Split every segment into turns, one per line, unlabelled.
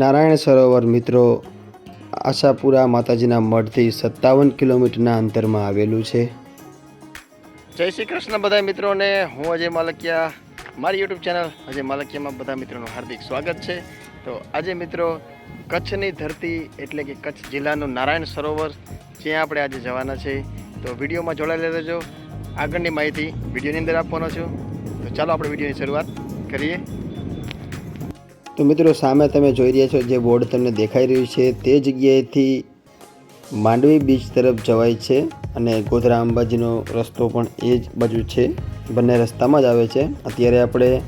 નારાયણ સરોવર મિત્રો, આશાપુરા માતાજીના મઢથી સત્તાવન કિલોમીટરના અંતરમાં આવેલું છે. જય શ્રી કૃષ્ણ બધા મિત્રોને, હું અજય માલકિયા, મારી યુટ્યુબ ચેનલ અજય માલકિયામાં બધા મિત્રોનું હાર્દિક સ્વાગત છે. તો આજે મિત્રો, કચ્છની ધરતી એટલે કે કચ્છ જિલ્લાનું નારાયણ સરોવર, જ્યાં આપણે આજે જવાના છે. તો વિડીયોમાં જોડાયેલા રહેજો. આગળની માહિતી વિડીયોની અંદર આપવાનો છું. તો ચાલો આપણે વિડીયોની શરૂઆત કરીએ. તો મિત્રો સામે તમે જોઈ રહ્યા છો જે બોર્ડ તમને દેખાઈ રહ્યું છે, તે જગ્યાએથી માંડવી બીચ તરફ જવાય છે અને ગોધરા અંબાજીનો રસ્તો પણ એ જ બાજુ છે. બંને રસ્તામાં જ આવે છે. અત્યારે આપણે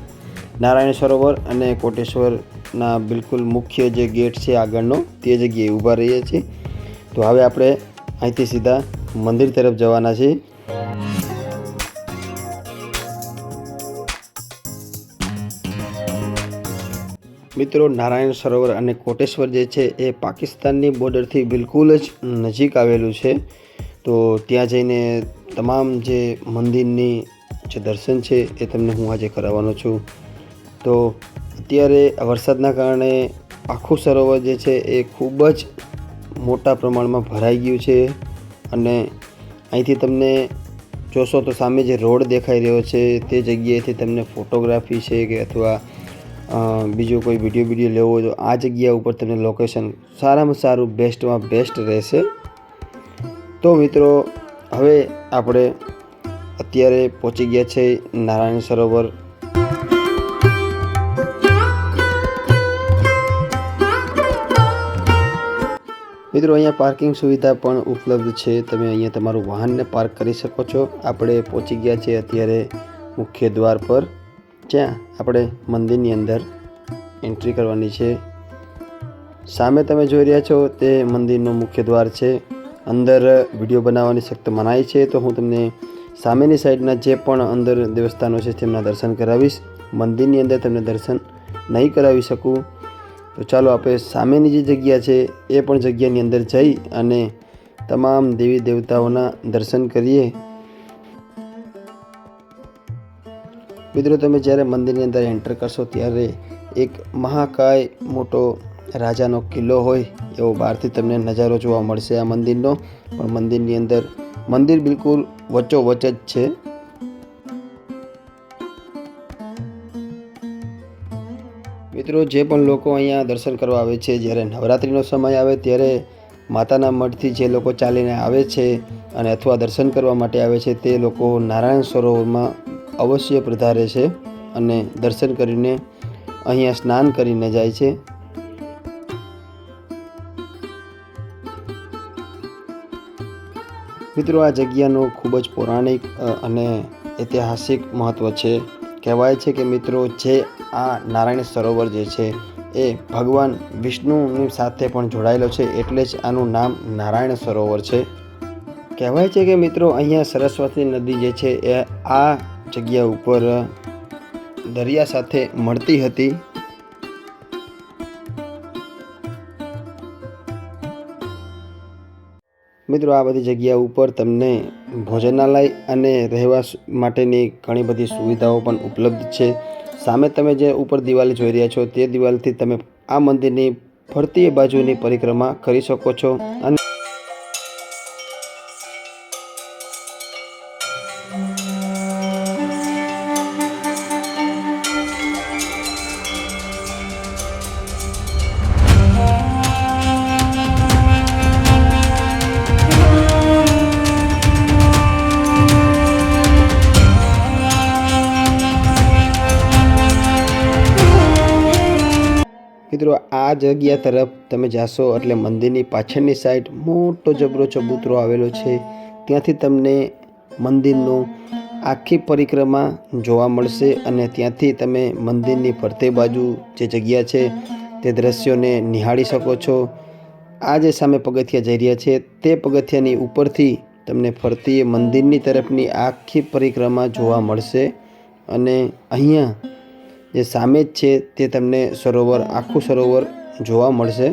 નારાયણ સરોવર અને કોટેશ્વરના બિલકુલ મુખ્ય જે ગેટ છે આગળનો, તે જગ્યાએ ઊભા રહીએ છીએ. તો હવે આપણે અહીંથી સીધા મંદિર તરફ જવાના છીએ. મિત્રો, નારાયણ સરોવર અને કોટેશ્વર જે છે એ પાકિસ્તાનની બોર્ડરથી બિલકુલ જ નજીક આવેલું છે. તો ત્યાં જઈને તમામ જે મંદિરની જે દર્શન છે એ તમને હું આજે કરાવવાનો છું. તો અત્યારે વરસાદના કારણે આખું સરોવર જે છે એ ખૂબ જ મોટા પ્રમાણમાં ભરાઈ ગયું છે અને અહીંથી તમને જોશો તો સામે જે રોડ દેખાઈ રહ્યો છે તે જગ્યાએથી તમને ફોટોગ્રાફી છે કે અથવા બીજો કોઈ વીડિયો વીડિયો લેવો હોય તો આ જગ્યા ઉપર તમને લોકેશન સારામાં સારું બેસ્ટમાં બેસ્ટ રહેશે. તો મિત્રો, હવે આપણે અત્યારે પહોંચી ગયા છે નારાયણ સરોવર. મિત્રો, અહીંયા પાર્કિંગ સુવિધા પણ ઉપલબ્ધ છે. તમે અહીંયા તમારું વાહનને પાર્ક કરી શકો છો. આપણે પહોંચી ગયા છીએ અત્યારે મુખ્ય દ્વાર પર. જ્યાં આપણે મંદિરની અંદર એન્ટ્રી કરવાની છે. સામે તમે જોઈ રહ્યા છો તે મંદિરનું મુખ્ય દ્વાર છે. અંદર વીડિયો બનાવવાની સખ્ત મનાઈ છે તો હું તમને સામેની સાઈડના જે પણ અંદર દેવસ્થાનો છે તેમના દર્શન કરાવીશ. મંદિરની અંદર તમને દર્શન નહીં કરાવી શકું. તો ચાલો આપણે સામેની જે જગ્યા છે એ પણ જગ્યાની અંદર જઈ અને તમામ દેવી દેવતાઓના દર્શન કરીએ. મિત્રો, તમે જ્યારે મંદિરની અંદર એન્ટર કરશો ત્યારે એક મહાકાય મોટો રાજાનો કિલ્લો હોય એવો બહારથી તમને નજારો જોવા મળશે આ મંદિરનો. પણ મંદિરની અંદર મંદિર બિલકુલ વચ્ચોવચ જ છે. મિત્રો, જે પણ લોકો અહીંયા દર્શન કરવા આવે છે, જ્યારે નવરાત્રિનો સમય આવે ત્યારે માતાના મઠથી જે લોકો ચાલીને આવે છે અને અથવા દર્શન કરવા માટે આવે છે, તે લોકો નારાયણ સરોવરમાં અવશ્ય પધારે છે અને દર્શન કરીને અહીંયા સ્નાન કરીને જાય છે. મિત્રો, આ જગ્યાનું ખૂબ જ પૌરાણિક અને ઐતિહાસિક મહત્ત્વ છે. કહેવાય છે કે મિત્રો, જે આ નારાયણ સરોવર જે છે, એ ભગવાન વિષ્ણુની સાથે પણ જોડાયેલો છે એટલે જ આનું નામ નારાયણ સરોવર છે. કહેવાય છે કે મિત્રો, અહીંયા સરસ્વતી નદી જે છે, એ આ જગ્યા ઉપર દરિયા સાથે મળતી હતી. મિત્રો, આ બધી જગ્યા ઉપર તમને ભોજનાલય અને રહેવા માટેની ઘણી બધી સુવિધાઓ પણ ઉપલબ્ધ છે. સામે તમે જે ઉપર દિવાલ જોઈ રહ્યા છો, તે દિવાલથી તમે આ મંદિરની ફરતી બાજુની પરિક્રમા કરી શકો છો અને મિત્રો, આ જગ્યા તરફ તમે જાશો એટલે મંદિરની પાછળની સાઈડ મોટો જબરો ચબૂતરો આવેલો છે. ત્યાંથી તમને મંદિરનું આખી પરિક્રમા જોવા મળશે અને ત્યાંથી તમે મંદિરની ફરતે બાજુ જે જગ્યા છે, તે દ્રશ્યોને નિહાળી શકો છો. આ જે સામે પગથિયા જઈ રહ્યા છે, તે પગથિયાની ઉપરથી તમને ફરતી મંદિરની તરફની આખી પરિક્રમા જોવા મળશે અને અહીંયા જે સામે જ છે તે તમને સરોવર આખું સરોવર જોવા મળશે.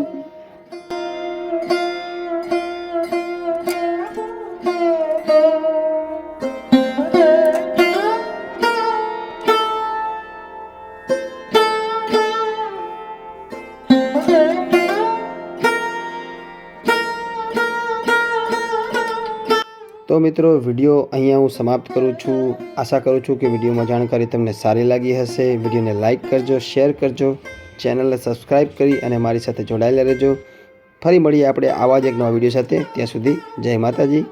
તો મિત્રો, વીડિયો અહીંયા હું સમાપ્ત કરું છું. આશા કરું છું કે વિડીયોમાં જાણકારી તમને સારી લાગી હશે. વિડીયોને લાઇક કરજો, શેર કરજો, ચેનલને સબસ્ક્રાઈબ કરી અને મારી સાથે જોડાયેલા રહેજો. ફરી મળીએ આપણે આવા જ એક નવા વીડિયો સાથે. ત્યાં સુધી જય માતાજી.